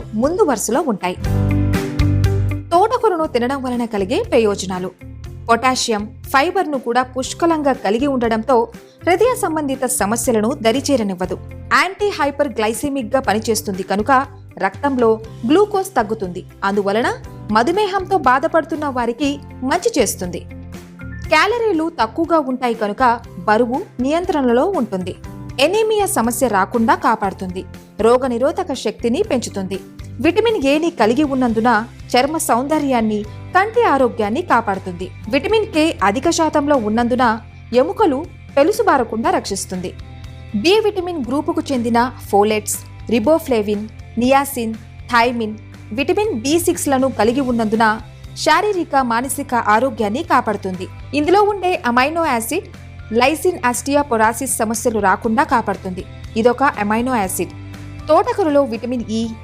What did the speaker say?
ముందు వరుసలో ఉంటాయి. తోటకూరను తినడం వలన కలిగే ప్రయోజనాలు. పొటాషియం ఫైబర్ను కూడా పుష్కలంగా కలిగి ఉండడంతో హృదయ సంబంధిత సమస్యలను దరిచేరనివ్వదు. యాంటీ హైపర్ గ్లైసెమిక్గా పనిచేస్తుంది కనుక రక్తంలో గ్లూకోజ్ తగ్గుతుంది. అందువలన మధుమేహంతో బాధపడుతున్న వారికి మంచి చేస్తుంది. క్యాలరీలు తక్కువగా ఉంటాయి కనుక బరువు నియంత్రణలో ఉంటుంది. ఎనీమియా సమస్య రాకుండా కాపాడుతుంది. రోగనిరోధక శక్తిని పెంచుతుంది. విటమిన్ ఏని కలిగి ఉన్నందున చర్మ సౌందర్యాన్ని కంటి ఆరోగ్యాన్ని కాపాడుతుంది. విటమిన్ కే అధిక శాతంలో ఉన్నందున ఎముకలు పెలుసుబారకుండా రక్షిస్తుంది. బి విటమిన్ గ్రూపుకు చెందిన folates riboflavin niacin thiamine vitamin B సిక్స్లను కలిగి ఉన్నందున శారీరక మానసిక ఆరోగ్యాన్ని కాపాడుతుంది. ఇందులో ఉండే అమైనో యాసిడ్ లైసిన్ ఆస్టియాపొరాసిస్ సమస్యలు రాకుండా కాపాడుతుంది. ఇదొక అమైనో యాసిడ్. తోటకూరలో విటమిన్ ఇ